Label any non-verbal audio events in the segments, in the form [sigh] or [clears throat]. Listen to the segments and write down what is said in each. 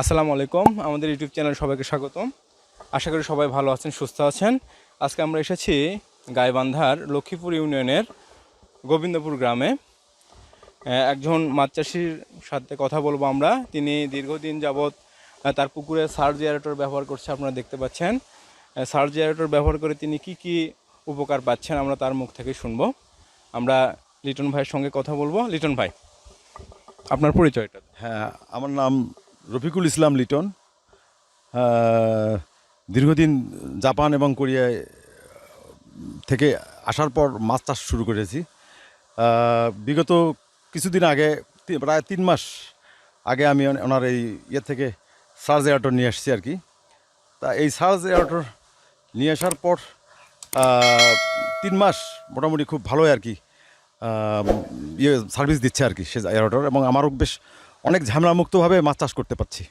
আসসালামু আলাইকুম, আমাদের ইউটিউব চ্যানেল সবাইকে স্বাগতম। আশা করি সবাই ভালো আছেন, সুস্থ আছেন। আজকে আমরা এসেছি গাইবান্ধার লক্ষ্মীপুর ইউনিয়নের গোবিন্দপুর গ্রামে। একজন মাছ চাষির সাথে কথা বলব আমরা। তিনি দীর্ঘদিন যাবৎ তার পুকুরে সার ব্যবহার করছে, আপনারা দেখতে পাচ্ছেন। সার জেনারেটর ব্যবহার করে তিনি কি কি উপকার পাচ্ছেন, আমরা তার মুখ থেকে শুনব। আমরা লিটন ভাইয়ের সঙ্গে কথা বলব। লিটন ভাই, আপনার পরিচয়টা? হ্যাঁ আমার নাম রফিকুল ইসলাম লিটন দীর্ঘদিন জাপান এবং কোরিয়ায় থেকে আসার পর মাছ চাষ শুরু করেছি। বিগত কিছুদিন আগে প্রায় তিন মাস আগে আমি ওনার এই ইয়ে থেকে সার্জ এয়ারটর নিয়ে আসছি আর কি। তা এই সার্জ এয়ারটর নিয়ে আসার পর তিন মাস মোটামুটি খুব ভালোই আর কি ইয়ে সার্ভিস দিচ্ছে আর কি সে এয়ারটর এবং আমারও বেশ অনেক ঝামেলামুক্তভাবে মাছ চাষ করতে পারছি।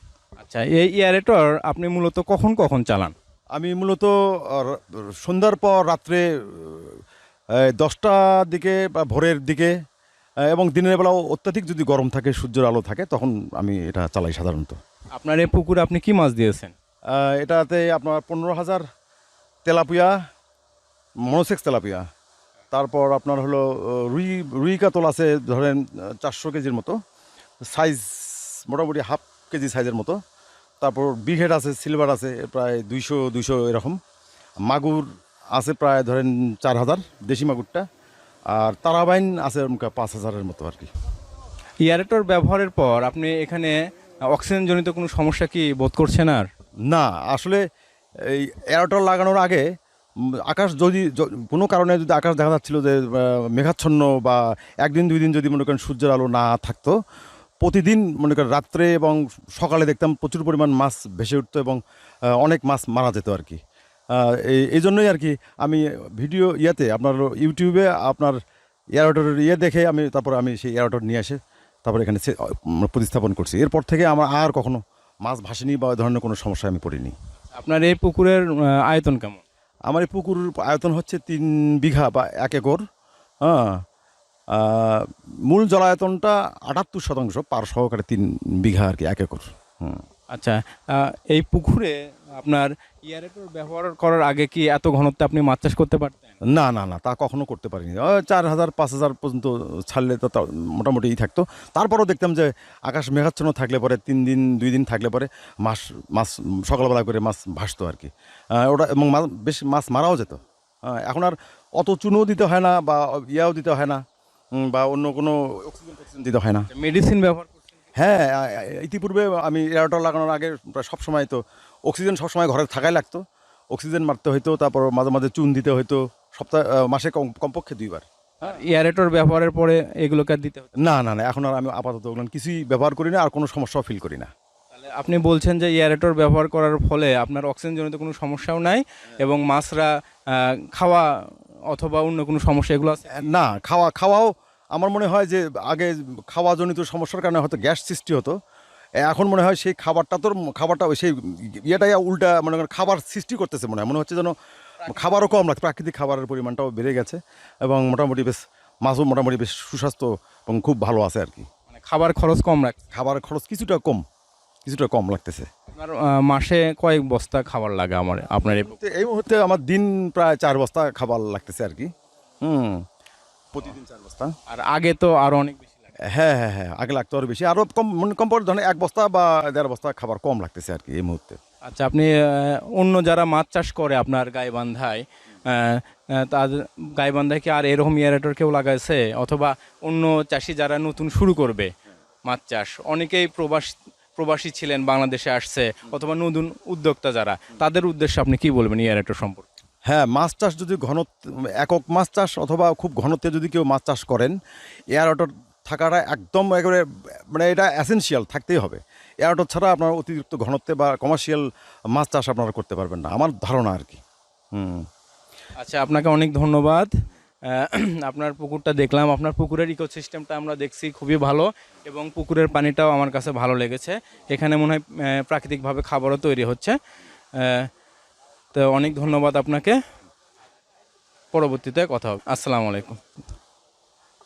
আচ্ছা এই এয়ারেটর আপনি মূলত কখন কখন চালান? আমি মূলত সন্ধ্যার পর রাত্রে দশটার দিকে বা ভোরের দিকে এবং দিনের বেলাও অত্যাধিক যদি গরম থাকে সূর্যের আলো থাকে তখন আমি এটা চালাই সাধারণত। আপনার এই পুকুরে আপনি কি মাছ দিয়েছেন? এটাতে আপনার পনেরো হাজার তেলাপিয়া মনোসেক্স তেলাপিয়া। তারপর আপনার হলো রুই রুই কাতল আছে ধরেন চারশো কেজির মতো। সাইজ মোটামুটি হাফ কেজি সাইজের মতো। তারপর বিঘেড আছে সিলভার আছে প্রায় দুইশো দুইশো এরকম। মাগুর আছে প্রায় ধরেন চার হাজার দেশি মাগুরটা। আর তারাবাইন আছে পাঁচ হাজারের মতো আর কি। এয়ারেটর ব্যবহারের পর আপনি এখানে অক্সিজেনজনিত কোনো সমস্যা কি বোধ করছেন আর? না আসলে এই এয়ারটল লাগানোর আগে আকাশ যদি কোনো কারণে যদি আকাশ দেখা যাচ্ছিল যে মেঘাচ্ছন্ন বা একদিন দুই দিন যদি মনে করেন সূর্যের আলো না থাকতো প্রতিদিন মনে করেন রাত্রে এবং সকালে দেখতাম প্রচুর পরিমাণ মাছ ভেসে উঠতো এবং অনেক মাছ মারা যেত আর কি। এই এই জন্যই আর কি আমি ভিডিও ইয়েতে আপনার ইউটিউবে আপনার এয়ারটরের ইয়ে দেখে আমি তারপর আমি সেই এয়ারটর নিয়ে এসে তারপর এখানে প্রতিস্থাপন করছি। এরপর থেকে আমার আর কখনো মাছ ভাসেনি বা ওই ধরনের কোনো সমস্যায় আমি পড়িনি। আপনার এই পুকুরের আয়তন কেমন? আমার এই পুকুর আয়তন হচ্ছে তিন বিঘা বা এক একর হ্যাঁ। মূল জলায়তনটা আটাত্তর শতাংশ পার সহকারে তিন বিঘা আর কি এক একর। হুম। আচ্ছা এই পুকুরে আপনার এয়ারেটর ব্যবহার করার আগে কি এত ঘনত্বে আপনি মাছ চাষ করতে পারতেন? না না না তা কখনো করতে পারিনি। ওই চার হাজার পাঁচ হাজার পর্যন্ত ছাড়লে তো তাও মোটামুটি ই থাকতো। তারপরও দেখতাম যে আকাশ মেঘাচ্ছন্ন থাকলে পরে তিন দিন দুই দিন থাকলে পরে মাছ মাছ সকালবেলা করে মাছ ভাসতো আর কি। ওটা এবং মাছ বেশ মাছ মারাও যেত। এখন আর অত চুনও দিতে হয় না বা ইয়াও দিতে হয় না। বা অন্য কোনো অক্সিজেন দিতে হয় না। মেডিসিন ব্যবহার হ্যাঁ ইতিপূর্বে আমি এয়ারটল লাগানোর আগে প্রায় সবসময় তো অক্সিজেন সবসময় ঘরে থাকাই লাগতো। অক্সিজেন মারতে হইতো তারপর মাঝে মাঝে চুন দিতে হইতো সপ্তাহে মাসে কম- কমপক্ষে দুইবার। এয়ারেটর ব্যবহারের পরে এগুলোকে দিতে না না না এখন আর আমি আপাতত ওগুলো কিছুই ব্যবহার করি না আর কোনো সমস্যাও ফিল করি না। আপনি বলছেন যে এয়ারেটর ব্যবহার করার ফলে আপনার অক্সিজেনজনিত কোনো সমস্যাও নাই এবং মাছরা খাওয়া অথবা অন্য কোনো সমস্যা এগুলো আছে? না খাওয়া খাওয়াও আমার মনে হয় যে আগে খাওয়াজনিত সমস্যার কারণে হয়তো গ্যাস সৃষ্টি হতো। এখন মনে হয় সেই খাবারটা তোর খাবারটা ওই সেই ইয়েটাই উল্টা মনে করেন খাবার সৃষ্টি করতেছে মনে হয়। মনে হচ্ছে যেন খাবারও কম লাগছে প্রাকৃতিক খাবারের পরিমাণটাও বেড়ে গেছে এবং মোটামুটি বেশ মাছও মোটামুটি বেশ সুস্বাস্থ্য এবং খুব ভালো আছে আর কি। মানে খাবার খরচ কম রাখছে খাবার খরচ কিছুটা কম। কিছুটা কম লাগতেছে। মাসে কয়েক বস্তা খাবার লাগে আমার আপনার এই মুহূর্তে আমার দিন প্রায় চার বস্তা খাবার লাগতেছে আর কি। হুম প্রতিদিন চার বস্তা। আর আগে তো আরও অনেক বেশি লাগে হ্যাঁ হ্যাঁ হ্যাঁ আগে লাগতো আরও বেশি। আরও কম মানে কম পরে ধরেন এক বস্তা বা দেড় বস্তা খাবার কম লাগতেছে আর কি এই মুহূর্তে। আচ্ছা আপনি অন্য যারা মাছ চাষ করে আপনার গাইবান্ধায় তাদের গাইবান্ধায় কি আর এরকম ইয়ারেটর কেউ লাগাইছে? অথবা অন্য চাষি যারা নতুন শুরু করবে মাছ চাষ অনেকেই প্রবাস প্রবাসী ছিলেন বাংলাদেশে আসছে অথবা নতুন উদ্যোক্তা যারা তাদের উদ্দেশ্যে আপনি কি বলবেন ইয়ারেটর সম্পর্কে? হ্যাঁ মাছ চাষ যদি ঘনত্ব একক মাছ চাষ অথবা খুব ঘনত্বে যদি কেউ মাছ চাষ করেন এয়ার অটো থাকাটা একদম একেবারে মানে এটা অ্যাসেনশিয়াল থাকতেই হবে। এয়ার অটো ছাড়া আপনার অতিরিক্ত ঘনত্বে বা কমার্শিয়াল মাছ চাষ আপনারা করতে পারবেন না। আমার ধারণা আর কি। হুম। আচ্ছা আপনাকে অনেক ধন্যবাদ। [clears throat] আপনার পুকুরটা দেখলাম। আপনার পুকুরের ইকোসিস্টেমটা আমরা দেখছি, খুবই ভালো এবং পুকুরের পানিটাও আমার কাছে ভালো লেগেছে। এখানে মনে হয় প্রাকৃতিকভাবে খাবারও তৈরি হচ্ছে। তো অনেক ধন্যবাদ আপনাকে। পরবর্তীতে কথা হবে। আসসালামু আলাইকুম।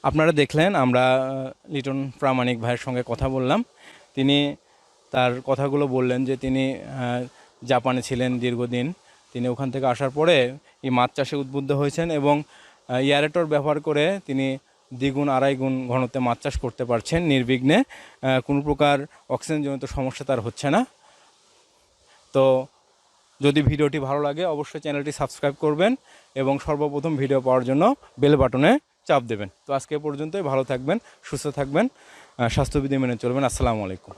আপনারা দেখলেন, আমরা লিটন প্রামাণিক ভাইয়ের সঙ্গে কথা বললাম। তিনি তার কথাগুলো বললেন যে তিনি জাপানে ছিলেন দীর্ঘদিন। তিনি ওখান থেকে আসার পরে এই মাছ চাষে উদ্বুদ্ধ হয়েছেন এবং ইয়ারেটর ব্যবহার করে তিনি দ্বিগুণ আড়াই গুণ ঘনত্বে মাছ চাষ করতে পারছেন নির্বিঘ্নে। কোনো প্রকার অক্সিজেনজনিত সমস্যা তার হচ্ছে না। তো যদি ভিডিওটি ভালো লাগে, অবশ্যই চ্যানেলটি সাবস্ক্রাইব করবেন এবং সর্বপ্রথম ভিডিও পাওয়ার জন্য বেল বাটনে চাপ দেবেন। তো আজকে পর্যন্তই, ভালো থাকবেন, সুস্থ থাকবেন স্বাস্থ্যবিধি মেনে চলবেন। আসসালামু আলাইকুম।